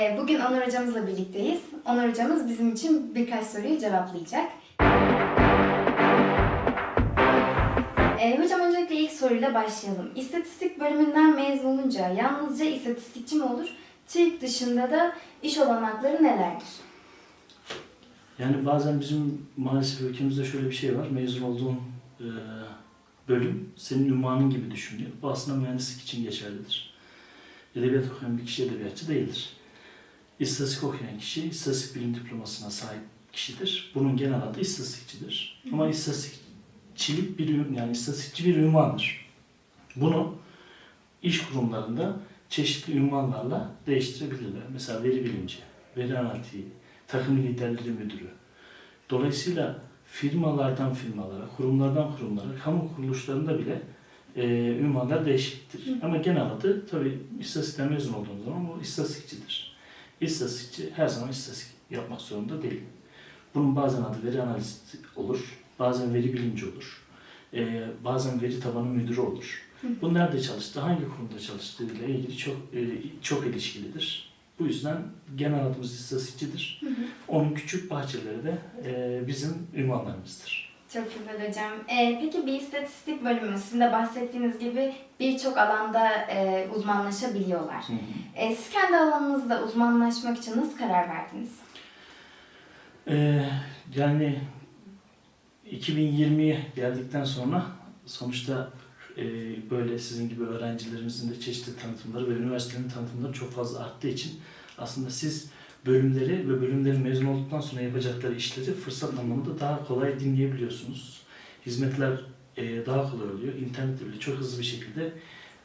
Ee, Bugün Onur hocamızla birlikteyiz. Onur hocamız bizim için birkaç soruyu cevaplayacak. Ee, hocam öncelikle ilk soruyla başlayalım. İstatistik bölümünden mezun olunca yalnızca istatistikçi mi olur? TÜİK dışında da iş olanakları nelerdir? Yani bazen bizim maalesef ülkemizde şöyle bir şey var. Mezun olduğun e, bölüm senin ünvanın gibi düşünüyor. Bu aslında mühendislik için geçerlidir. Edebiyat okuyan bir kişi edebiyatçı değildir. İstatistik okuyan kişi istatistik bilim diplomasına sahip kişidir. Bunun genel adı istatistikçidir. Ama istatistikçilik bir yani istatistikçi bir ünvandır. Bunu iş kurumlarında çeşitli ünvanlarla değiştirebilirler. Mesela veri bilimci, veri analitiği, takım liderleri müdürü. Dolayısıyla firmalardan firmalara, kurumlardan kurumlara, kamu kuruluşlarında bile e, ünvanlar değişiktir. Hı. Ama genel adı tabii istatistikten mezun olduğunuz zaman bu istatistikçidir. İstatistikçi her zaman istatistik yapmak zorunda değil. Bunun bazen adı veri analisti olur, bazen veri bilimci olur, e, bazen veri tabanı müdürü olur. Bu nerede çalıştı, hangi kurumda çalıştığıyla ilgili çok e, çok ilişkilidir. Bu yüzden genel adımız istatistikçidir. Onun küçük bahçeleri de e, bizim ünvanlarımızdır. Çok güzel hocam. Ee, peki bir istatistik bölümü sizin de bahsettiğiniz gibi birçok alanda e, uzmanlaşabiliyorlar. E, siz kendi alanınızda uzmanlaşmak için nasıl karar verdiniz? E, yani 2020'ye geldikten sonra sonuçta e, böyle sizin gibi öğrencilerimizin de çeşitli tanıtımları ve üniversitenin tanıtımları çok fazla arttığı için aslında siz bölümleri ve bölümlerin mezun olduktan sonra yapacakları işleri fırsat anlamında daha kolay dinleyebiliyorsunuz. Hizmetler e, daha kolay oluyor. İnternette bile çok hızlı bir şekilde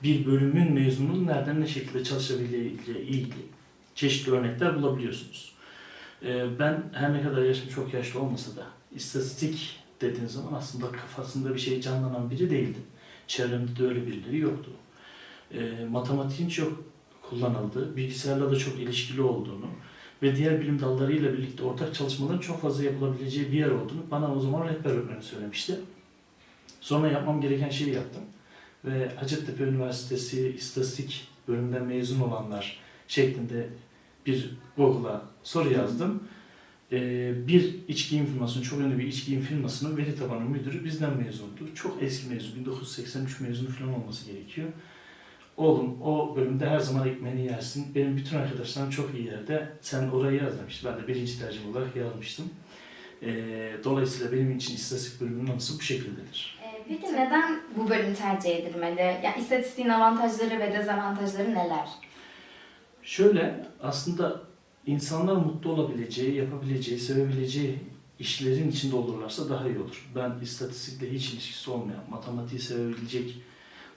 bir bölümün mezununun nereden ne şekilde çalışabildiği ile ilgili çeşitli örnekler bulabiliyorsunuz. E, ben her ne kadar yaşım çok yaşlı olmasa da istatistik dediğiniz zaman aslında kafasında bir şey canlanan biri değildim. Çevremde de öyle birileri yoktu. E, matematiğin çok kullanıldığı, bilgisayarla da çok ilişkili olduğunu ve diğer bilim dallarıyla birlikte ortak çalışmaların çok fazla yapılabileceği bir yer olduğunu bana o zaman rehber öğretmenim söylemişti. Sonra yapmam gereken şeyi yaptım. Ve Hacettepe Üniversitesi İstatistik bölümünden mezun olanlar şeklinde bir Google'a soru yazdım. Ee, bir iç giyim firmasının, çok ünlü bir iç giyim firmasının veri tabanı müdürü bizden mezundu. Çok eski mezun, 1983 mezunu falan olması gerekiyor. Oğlum o bölümde her zaman ekmeğini yersin. Benim bütün arkadaşlarım çok iyi yerde. Sen orayı yaz demişti. Ben de birinci tercih olarak yazmıştım. Ee, dolayısıyla benim için istatistik bölümünün anısı bu şekildedir. E, peki neden bu bölüm tercih edilmeli? Yani istatistiğin avantajları ve dezavantajları neler? Şöyle aslında insanlar mutlu olabileceği, yapabileceği, sevebileceği işlerin içinde olurlarsa daha iyi olur. Ben istatistikle hiç ilişkisi olmayan, matematiği sevebilecek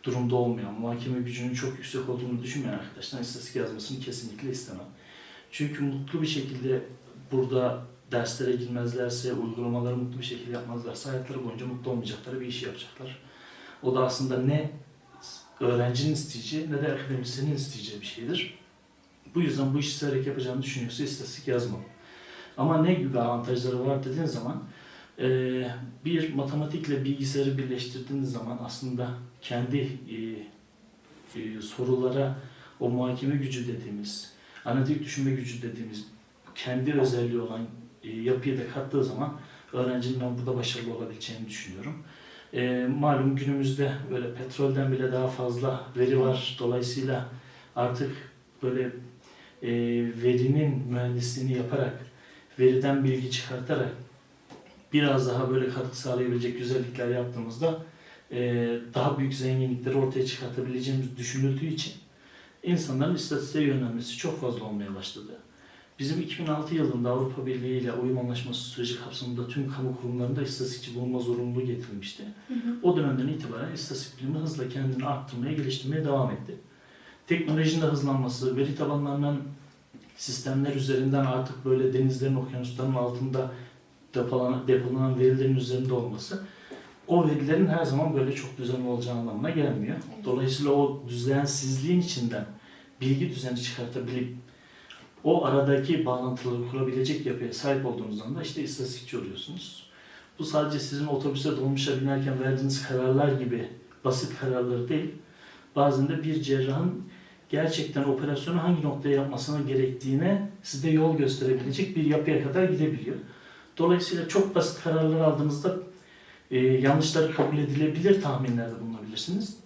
durumda olmayan, muhakeme gücünün çok yüksek olduğunu düşünmeyen arkadaşlar istatistik yazmasını kesinlikle istemem. Çünkü mutlu bir şekilde burada derslere girmezlerse, uygulamaları mutlu bir şekilde yapmazlarsa hayatları boyunca mutlu olmayacakları bir işi yapacaklar. O da aslında ne öğrencinin isteyeceği ne de akademisyenin isteyeceği bir şeydir. Bu yüzden bu işi severek yapacağını düşünüyorsa istatistik yazmalı. Ama ne gibi avantajları var dediğin zaman bir matematikle bilgisayarı birleştirdiğiniz zaman aslında kendi eee, eee, sorulara o muhakeme gücü dediğimiz, analitik düşünme gücü dediğimiz kendi özelliği olan eee, yapıyı da kattığı zaman öğrencinin ben burada başarılı olabileceğini düşünüyorum. Eee, malum günümüzde böyle petrolden bile daha fazla veri var. Dolayısıyla artık böyle e, verinin mühendisliğini yaparak, veriden bilgi çıkartarak biraz daha böyle katkı sağlayabilecek güzellikler yaptığımızda e, daha büyük zenginlikleri ortaya çıkartabileceğimiz düşünüldüğü için insanların istatistiğe yönelmesi çok fazla olmaya başladı. Bizim 2006 yılında Avrupa Birliği ile uyum anlaşması süreci kapsamında tüm kamu kurumlarında istatistikçi bulunma zorunluluğu getirilmişti. O dönemden itibaren istatistik bilimi hızla kendini arttırmaya, geliştirmeye devam etti. Teknolojinin de hızlanması, veri tabanlarının sistemler üzerinden artık böyle denizlerin, okyanusların altında depolanan, depolanan verilerin üzerinde olması o verilerin her zaman böyle çok düzenli olacağı anlamına gelmiyor. Dolayısıyla o düzensizliğin içinden bilgi düzeni çıkartabilip o aradaki bağlantıları kurabilecek yapıya sahip olduğunuz anda işte istatistikçi oluyorsunuz. Bu sadece sizin otobüse dolmuşa binerken verdiğiniz kararlar gibi basit kararları değil, bazen de bir cerrahın gerçekten operasyonu hangi noktaya yapmasına gerektiğine size yol gösterebilecek bir yapıya kadar gidebiliyor. Dolayısıyla çok basit kararlar aldığınızda e, yanlışları kabul edilebilir tahminlerde bulunabilirsiniz.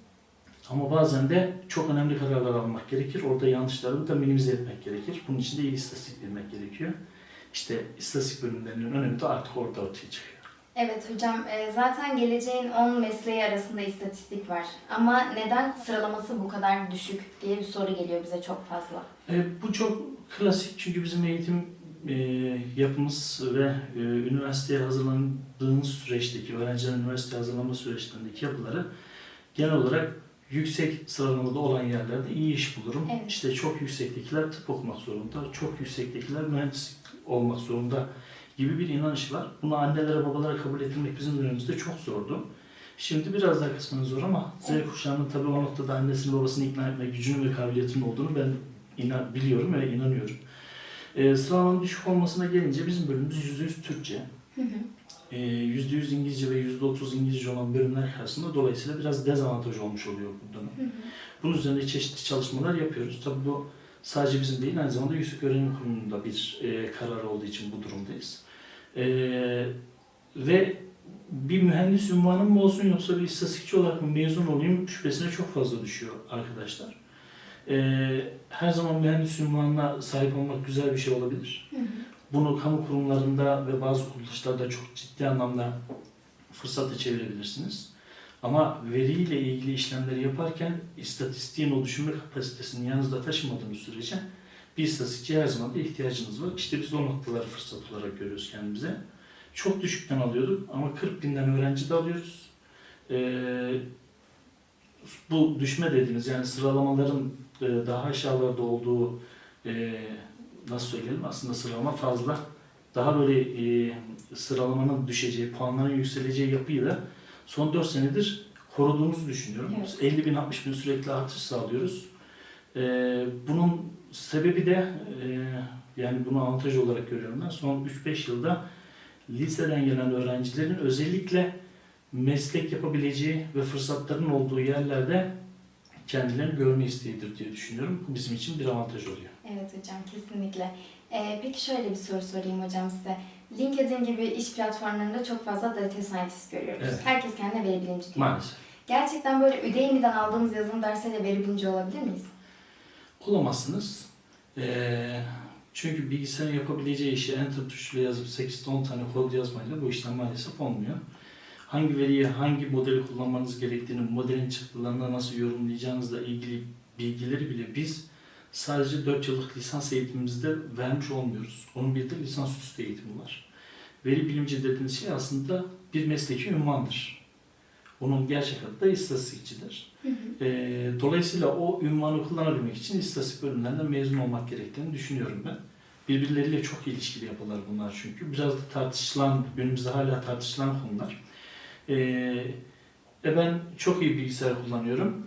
Ama bazen de çok önemli kararlar almak gerekir. Orada yanlışları da minimize etmek gerekir. Bunun için de iyi istatistik bilmek gerekiyor. İşte istatistik bölümlerinin önemi de artık orada ortaya çıkıyor. Evet hocam, e, zaten geleceğin 10 mesleği arasında istatistik var. Ama neden sıralaması bu kadar düşük diye bir soru geliyor bize çok fazla. E, bu çok klasik çünkü bizim eğitim e, yapımız ve e, üniversiteye hazırlandığımız süreçteki, öğrencilerin üniversiteye hazırlanma süreçlerindeki yapıları genel olarak yüksek sıralamada olan yerlerde iyi iş bulurum. Evet. İşte çok yüksektekiler tıp okumak zorunda, çok yüksektekiler mühendislik olmak zorunda gibi bir inanış var. Bunu annelere babalara kabul ettirmek bizim dönemimizde çok zordu. Şimdi biraz daha kısmen zor ama Evet. Z kuşağının tabii o noktada annesini babasını ikna etme gücünün ve kabiliyetinin olduğunu ben inan, biliyorum ve inanıyorum. Ee, sıralamanın düşük olmasına gelince bizim bölümümüz %100 Türkçe. Hı hı. Ee, %100 İngilizce ve %30 İngilizce olan bölümler karşısında dolayısıyla biraz dezavantaj olmuş oluyor bu dönem. Hı hı. Bunun üzerinde çeşitli çalışmalar yapıyoruz. Tabii bu sadece bizim değil, aynı zamanda Yüksek Öğrenim Kurulu'nda bir e, karar olduğu için bu durumdayız. E, ve bir mühendis ünvanım mı olsun yoksa bir istatistikçi olarak mı mezun olayım şüphesine çok fazla düşüyor arkadaşlar. E, her zaman mühendis ünvanına sahip olmak güzel bir şey olabilir. Hı hı. Bunu kamu kurumlarında ve bazı kuruluşlarda çok ciddi anlamda fırsata çevirebilirsiniz. Ama veriyle ilgili işlemleri yaparken istatistiğin o düşünme kapasitesini yanınızda taşımadığınız sürece bir istatistikçiye her zaman da ihtiyacınız var. İşte biz o noktaları fırsat olarak görüyoruz kendimize. Çok düşükten alıyorduk ama 40 binden öğrenci de alıyoruz. Ee, bu düşme dediğimiz yani sıralamaların e, daha aşağılarda olduğu e, nasıl söyleyelim aslında sıralama fazla daha böyle e, sıralamanın düşeceği, puanların yükseleceği yapıyı da son 4 senedir koruduğumuzu düşünüyorum. Evet. 50 bin 60 bin sürekli artış sağlıyoruz. Bunun sebebi de yani bunu avantaj olarak görüyorum ben. Son 3-5 yılda liseden gelen öğrencilerin özellikle meslek yapabileceği ve fırsatların olduğu yerlerde kendilerini görme isteğidir diye düşünüyorum. Bu bizim için bir avantaj oluyor. Evet hocam kesinlikle. Ee, peki şöyle bir soru sorayım hocam size. LinkedIn gibi iş platformlarında çok fazla data scientist görüyoruz. Evet. Herkes kendine veri bilimci diyor. Maalesef. Gerçekten böyle Udemy'den aldığımız yazılım dersiyle veri bilimci olabilir miyiz? Olamazsınız. Ee, çünkü bilgisayarın yapabileceği işi enter tuşuyla yazıp 8-10 tane kod yazmayla bu işlem maalesef olmuyor. Hangi veriyi, hangi modeli kullanmanız gerektiğini, modelin çıktılarını nasıl yorumlayacağınızla ilgili bilgileri bile biz sadece 4 yıllık lisans eğitimimizde vermiş olmuyoruz. Onun bir de lisansüstü eğitimi var. Veri bilimci dediğiniz şey aslında bir mesleki ünvandır. Onun gerçek adı da istatistikçidir. Hı hı. Ee, dolayısıyla o ünvanı kullanabilmek için istatistik bölümlerinden mezun olmak gerektiğini düşünüyorum ben. Birbirleriyle çok ilişkili yapılar bunlar çünkü. Biraz da tartışılan, günümüzde hala tartışılan konular. Ee, e ben çok iyi bilgisayar kullanıyorum.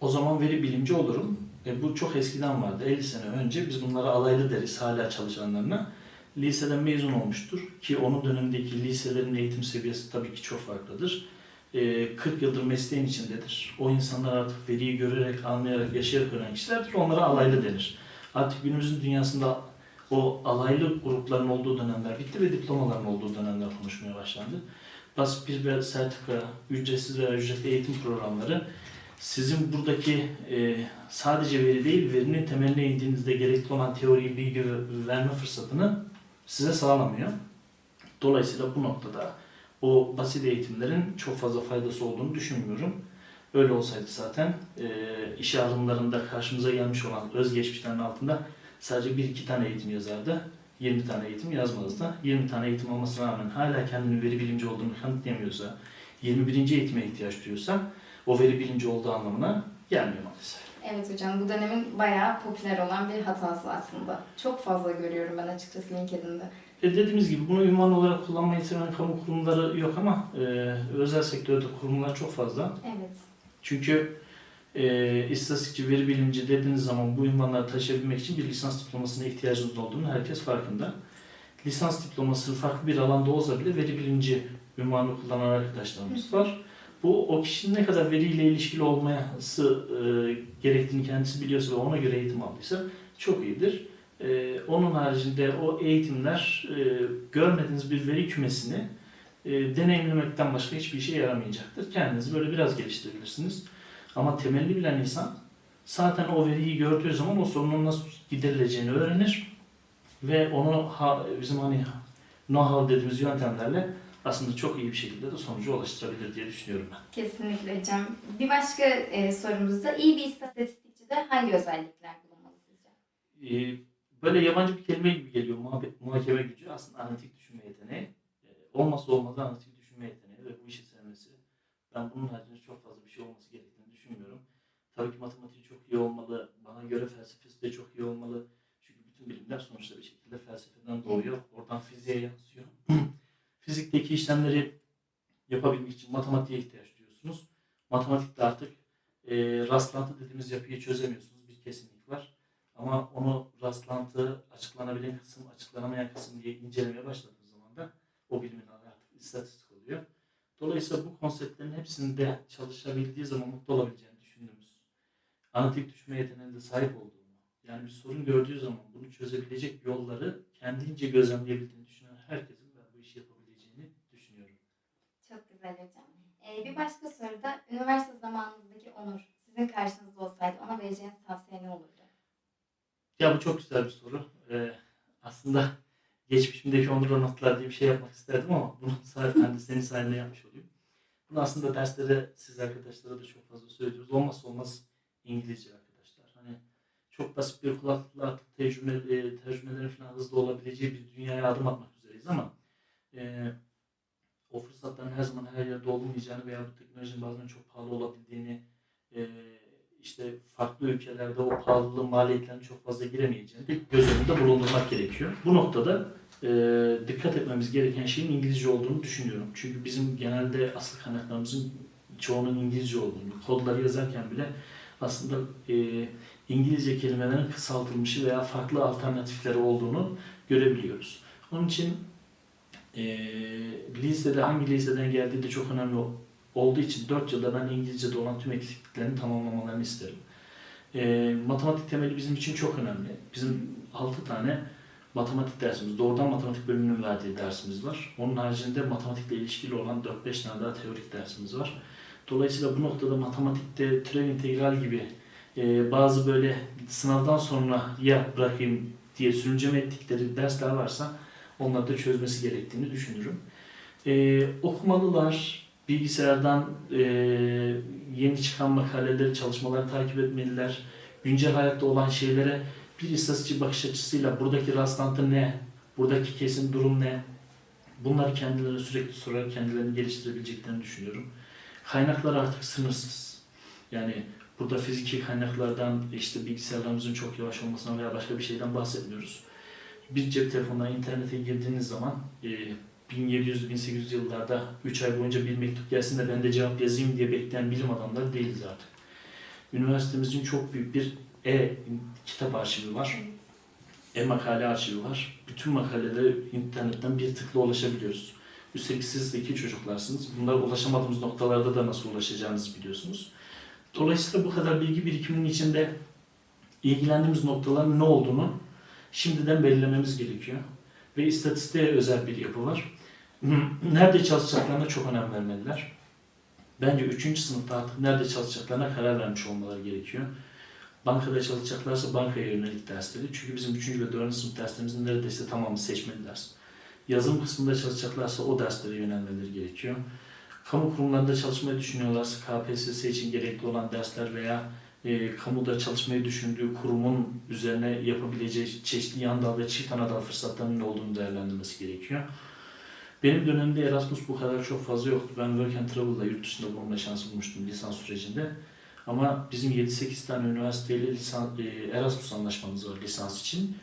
O zaman veri bilimci olurum. E, bu çok eskiden vardı. 50 sene önce biz bunlara alaylı deriz hala çalışanlarına. Liseden mezun olmuştur ki onun dönemindeki liselerin eğitim seviyesi tabii ki çok farklıdır. E, 40 yıldır mesleğin içindedir. O insanlar artık veriyi görerek, anlayarak, yaşayarak öğrenen kişilerdir. Onlara alaylı denir. Artık günümüzün dünyasında o alaylı grupların olduğu dönemler bitti ve diplomaların olduğu dönemler konuşmaya başlandı. Basit bir sertifika, ücretsiz veya ücretli eğitim programları sizin buradaki e, sadece veri değil, verinin temeline indiğinizde gerekli olan teoriyi, bilgi verme fırsatını size sağlamıyor. Dolayısıyla bu noktada o basit eğitimlerin çok fazla faydası olduğunu düşünmüyorum. Öyle olsaydı zaten e, iş alımlarında karşımıza gelmiş olan özgeçmişlerin altında sadece bir iki tane eğitim yazardı. 20 tane eğitim yazmazdı. 20 tane eğitim olmasına rağmen hala kendini veri bilimci olduğunu kanıtlayamıyorsa, 21. eğitime ihtiyaç duyuyorsa o veri bilimci olduğu anlamına gelmiyor maalesef. Evet hocam bu dönemin bayağı popüler olan bir hatası aslında. Çok fazla görüyorum ben açıkçası LinkedIn'de. E dediğimiz gibi bunu ünvan olarak kullanmayı seven kamu kurumları yok ama e, özel sektörde kurumlar çok fazla. Evet. Çünkü e, istatistikçi, veri bilimci dediğiniz zaman bu ünvanları taşıyabilmek için bir lisans diplomasına ihtiyacınız olduğunu herkes farkında. Lisans diploması farklı bir alanda olsa bile veri bilimci ünvanı kullanan arkadaşlarımız var. Bu Bu o kişinin ne kadar veriyle ilişkili olması e, gerektiğini kendisi biliyorsa ve ona göre eğitim aldıysa çok iyidir. E, onun haricinde o eğitimler e, görmediğiniz bir veri kümesini e, deneyimlemekten başka hiçbir işe yaramayacaktır. Kendinizi böyle biraz geliştirebilirsiniz. Ama temelli bilen insan zaten o veriyi gördüğü zaman o sorunun nasıl giderileceğini öğrenir ve onu bizim hani know-how dediğimiz yöntemlerle aslında çok iyi bir şekilde de sonuca ulaştırabilir diye düşünüyorum ben. Kesinlikle hocam. Bir başka e, sorumuzda iyi bir istatistikçide hangi özellikler bulunmalı sizce? Ee, böyle yabancı bir kelime gibi geliyor muhakeme gücü aslında analitik düşünme yeteneği. Ee, olmazsa olmazı analitik düşünme yeteneği ve bu işi sevmesi. Ben bunun haricinde çok fazla bir şey olması gerektiğini düşünmüyorum. Tabii ki matematiği çok iyi olmalı, bana göre felsefesi de çok iyi olmalı. Çünkü bütün bilimler sonuçta bir şekilde felsefeden doğuyor, oradan fiziğe yansıyor. Fizikteki işlemleri yapabilmek için matematiğe ihtiyaç duyuyorsunuz. Matematikte artık e, rastlantı dediğimiz yapıyı çözemiyorsunuz. Bir kesinlik var. Ama onu rastlantı, açıklanabilen kısım, açıklanamayan kısım diye incelemeye başladığınız zaman da o bilimin artık istatistik oluyor. Dolayısıyla bu konseptlerin hepsinde çalışabildiği zaman mutlu olabileceğini düşündüğümüz, analitik düşünme yeteneğine sahip olduğunu, yani bir sorun gördüğü zaman bunu çözebilecek yolları kendince gözlemleyebildiğini düşünen herkesin ben bu işi yapabileceğini düşünüyorum. Çok güzel hocam. E, bir başka soruda üniversite zamanınızdaki Onur sizin karşınızda olsaydı ona vereceğiniz tavsiye ne olurdu? Ya bu çok güzel bir soru. Ee, aslında geçmişimdeki onur notlar diye bir şey yapmak isterdim ama bunu sadece hani senin sayende yapmış olayım. Bunu aslında derslere siz arkadaşlara da çok fazla söylüyoruz. Olmazsa olmaz İngilizce arkadaşlar. Hani çok basit bir kulaklıkla tecrübe, e, tecrübelerin falan hızlı olabileceği bir dünyaya adım atmak üzereyiz ama e, o fırsatların her zaman her yerde olmayacağını veya bu teknolojinin bazen çok pahalı olabildiğini e, işte farklı ülkelerde o pahalılığın maliyetlerine çok fazla giremeyeceğini de göz önünde bulundurmak gerekiyor. Bu noktada e, dikkat etmemiz gereken şeyin İngilizce olduğunu düşünüyorum. Çünkü bizim genelde asıl kaynaklarımızın çoğunun İngilizce olduğunu, kodları yazarken bile aslında e, İngilizce kelimelerin kısaltılmışı veya farklı alternatifleri olduğunu görebiliyoruz. Onun için e, lisede hangi liseden geldiği de çok önemli olduğu için 4 yılda ben İngilizce'de olan tüm eksikliklerini tamamlamalarını isterim. E, matematik temeli bizim için çok önemli. Bizim 6 tane matematik dersimiz, doğrudan matematik bölümünün verdiği dersimiz var. Onun haricinde matematikle ilişkili olan 4-5 tane daha teorik dersimiz var. Dolayısıyla bu noktada matematikte türev integral gibi e, bazı böyle sınavdan sonra ya bırakayım diye sürünceme ettikleri dersler varsa onları da çözmesi gerektiğini düşünürüm. E, okumalılar, bilgisayardan e, yeni çıkan makaleleri, çalışmaları takip etmeliler. Güncel hayatta olan şeylere bir istatistik bakış açısıyla buradaki rastlantı ne, buradaki kesin durum ne, bunları kendilerine sürekli sorarak kendilerini geliştirebileceklerini düşünüyorum. Kaynaklar artık sınırsız. Yani burada fiziki kaynaklardan işte bilgisayarlarımızın çok yavaş olmasından veya başka bir şeyden bahsetmiyoruz. Bir cep telefonundan internete girdiğiniz zaman e, 1700-1800 yıllarda 3 ay boyunca bir mektup gelsin de ben de cevap yazayım diye bekleyen bilim adamları değiliz artık. Üniversitemizin çok büyük bir e-kitap arşivi var. E-makale arşivi var. Bütün makalelere internetten bir tıkla ulaşabiliyoruz. Üstelik siz zeki çocuklarsınız. Bunlara ulaşamadığımız noktalarda da nasıl ulaşacağınızı biliyorsunuz. Dolayısıyla bu kadar bilgi birikiminin içinde ilgilendiğimiz noktaların ne olduğunu şimdiden belirlememiz gerekiyor. Ve istatistiğe özel bir yapı var. Nerede çalışacaklarına çok önem vermeliler. Bence 3. sınıfta artık nerede çalışacaklarına karar vermiş olmaları gerekiyor. Bankada çalışacaklarsa bankaya yönelik dersleri. Çünkü bizim 3. ve 4. sınıf derslerimizin neredeyse tamamı seçmeli ders. Yazılım kısmında çalışacaklarsa o derslere yönelmeleri gerekiyor. Kamu kurumlarında çalışmayı düşünüyorlarsa KPSS için gerekli olan dersler veya e, kamuda çalışmayı düşündüğü kurumun üzerine yapabileceği çeşitli yan dal ve çift ana dal fırsatlarının olduğunu değerlendirmesi gerekiyor. Benim dönemimde Erasmus bu kadar çok fazla yoktu. Ben Work and Travel'da yurt dışında bulunma şansı bulmuştum lisans sürecinde. Ama bizim 7-8 tane üniversiteyle lisan, e, Erasmus anlaşmamız var lisans için.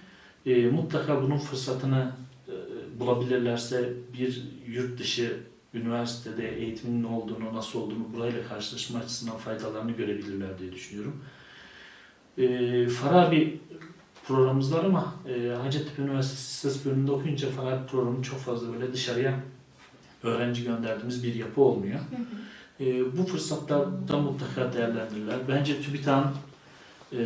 E, mutlaka bunun fırsatını e, bulabilirlerse bir yurt dışı üniversitede eğitimin ne olduğunu, nasıl olduğunu burayla karşılaşma açısından faydalarını görebilirler diye düşünüyorum. E, Farabi programımız var ama e, Hacettepe Üniversitesi İstatistik bölümünde okuyunca Farabi programı çok fazla böyle dışarıya öğrenci gönderdiğimiz bir yapı olmuyor. E, bu fırsatlarda mutlaka değerlendirirler. Bence TÜBİTAK'ın e,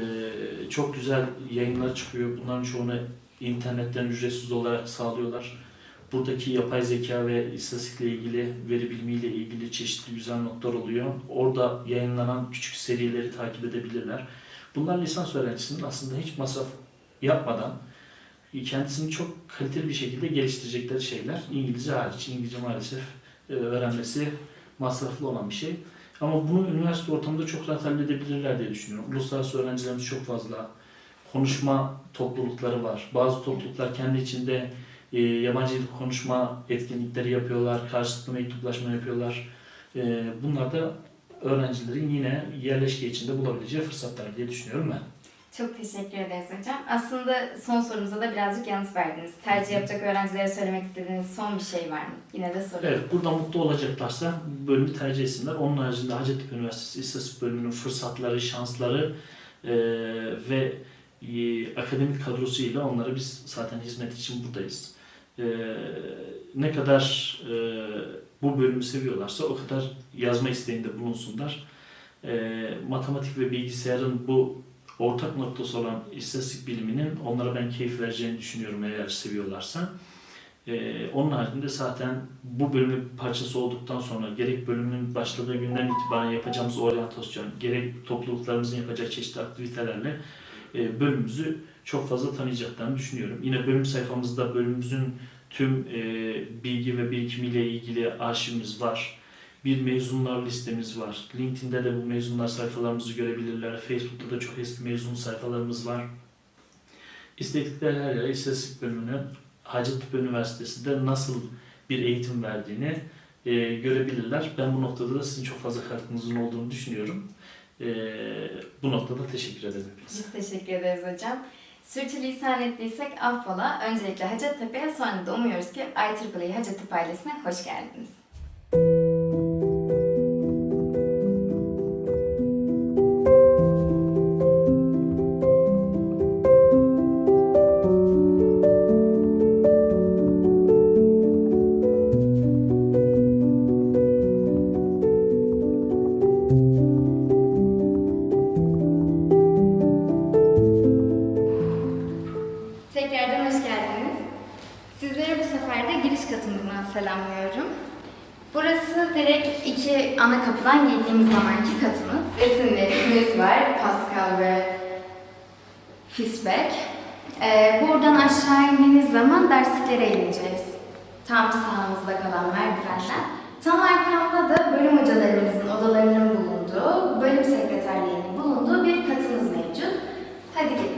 çok güzel yayınlar çıkıyor. Bunların çoğunu internetten ücretsiz olarak sağlıyorlar. Buradaki yapay zeka ve istatistikle ilgili, veri bilimiyle ilgili çeşitli güzel notlar oluyor. Orada yayınlanan küçük serileri takip edebilirler. Bunlar lisans öğrencisinin aslında hiç masraf yapmadan kendisini çok kaliteli bir şekilde geliştirecekleri şeyler. İngilizce hariç. İngilizce maalesef e, öğrenmesi masraflı olan bir şey. Ama bunu üniversite ortamında çok rahat halledebilirler diye düşünüyorum. Uluslararası öğrencilerimiz çok fazla. Konuşma toplulukları var. Bazı topluluklar kendi içinde e, yabancı dil konuşma etkinlikleri yapıyorlar. Karşılıklı mektuplaşma yapıyorlar. E, bunlar da öğrencilerin yine yerleşke içinde bulabileceği fırsatlar diye düşünüyorum ben. Çok teşekkür ederiz hocam. Aslında son sorumuza da birazcık yanıt verdiniz. Tercih yapacak öğrencilere söylemek istediğiniz son bir şey var mı? Yine de soruyorum. Evet, burada mutlu olacaklarsa bölümü tercih etsinler. Onun haricinde Hacettepe Üniversitesi İstatistik Bölümünün fırsatları, şansları e, ve e, akademik kadrosuyla onlara biz zaten hizmet için buradayız. E, ne kadar e, bu bölümü seviyorlarsa o kadar yazma isteğinde bulunsunlar. E, matematik ve bilgisayarın bu ortak noktası olan istatistik biliminin onlara ben keyif vereceğini düşünüyorum eğer seviyorlarsa. Ee, onun haricinde zaten bu bölümün parçası olduktan sonra gerek bölümün başladığı günden itibaren yapacağımız oryantasyon, gerek topluluklarımızın yapacağı çeşitli aktivitelerle e, bölümümüzü çok fazla tanıyacaklarını düşünüyorum. Yine bölüm sayfamızda bölümümüzün tüm e, bilgi ve birikimiyle ilgili arşivimiz var. Bir mezunlar listemiz var. LinkedIn'de de bu mezunlar sayfalarımızı görebilirler. Facebook'ta da çok eski mezun sayfalarımız var. İstedikleri her yere istatistik bölümünü Hacettepe Üniversitesi'nde nasıl bir eğitim verdiğini e, görebilirler. Ben bu noktada da sizin çok fazla katkınızın olduğunu düşünüyorum. E, bu noktada teşekkür ederim. Biz teşekkür ederiz hocam. Sürçülisan ettiysek affola. Öncelikle Hacettepe'ye sonra da umuyoruz ki IEEE Hacettepe ailesine hoş geldiniz. Giriş katımızdan selamlıyorum. Burası direkt iki ana kapıdan girdiğimiz zamanki katımız. Resimlerimiz var. Pascal ve Fisbeck. Ee, buradan aşağı indiğiniz zaman dersliklere ineceğiz. Tam sağımızda kalan merdivenden. Tam arkamda da bölüm hocalarımızın odalarının bulunduğu, bölüm sekreterliğinin bulunduğu bir katımız mevcut. Hadi gelin.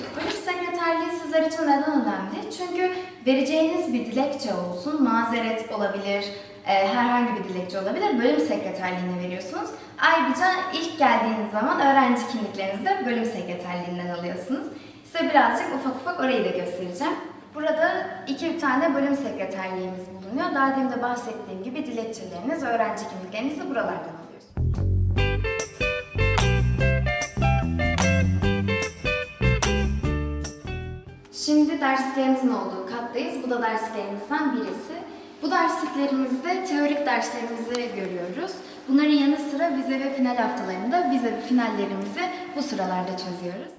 Sekreterliği sizler için neden önemli? Çünkü vereceğiniz bir dilekçe olsun, mazeret olabilir, e, herhangi bir dilekçe olabilir. Bölüm sekreterliğine veriyorsunuz. Ayrıca ilk geldiğiniz zaman öğrenci kimliklerinizi de bölüm sekreterliğinden alıyorsunuz. Size birazcık ufak ufak orayı da göstereceğim. Burada iki tane bölüm sekreterliğimiz bulunuyor. Daha demin de bahsettiğim gibi dilekçeleriniz, öğrenci kimliklerinizi buralardan alıyorsunuz. Şimdi derslerimizin olduğu kattayız. Bu da derslerimizden birisi. Bu dersliklerimizde teorik derslerimizi görüyoruz. Bunların yanı sıra vize ve final haftalarında vize ve finallerimizi bu sıralarda çözüyoruz.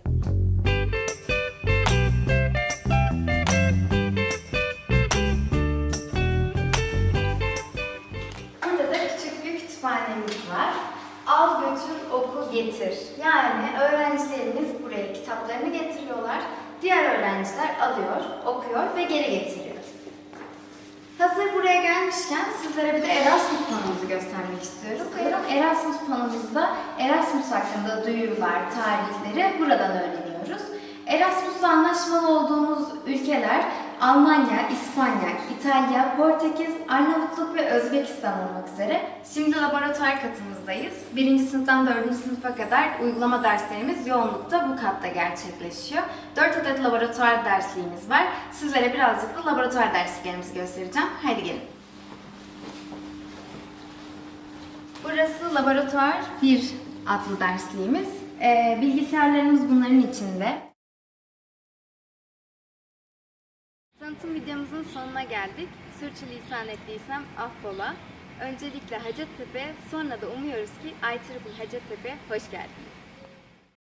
Burada da küçük bir kütüphanemiz var. Al götür oku getir. Yani öğrencilerimiz buraya kitaplarını getiriyorlar. Diğer öğrenciler alıyor, okuyor ve geri getiriyor. Hazır buraya gelmişken sizlere bir de Erasmus panomuzu göstermek istiyorum. Bu Erasmus panomuzda Erasmus hakkında duyurular, tarihleri buradan öğreniyoruz. Erasmus'la anlaşmalı olduğumuz ülkeler Almanya, İspanya, İtalya, Portekiz, Arnavutluk ve Özbekistan olmak üzere. Şimdi laboratuvar katımızdayız. Birinci sınıftan dördüncü sınıfa kadar uygulama derslerimiz yoğunlukta bu katta gerçekleşiyor. Dört adet laboratuvar dersliğimiz var. Sizlere birazcık da laboratuvar dersliklerimizi göstereceğim. Haydi gelin. Burası laboratuvar 1 adlı dersliğimiz. Ee, bilgisayarlarımız bunların içinde. Tanıtım videomuzun sonuna geldik. Sürçülisan ettiysem affola. Öncelikle Hacettepe, sonra da umuyoruz ki IEEE Hacettepe hoş geldiniz.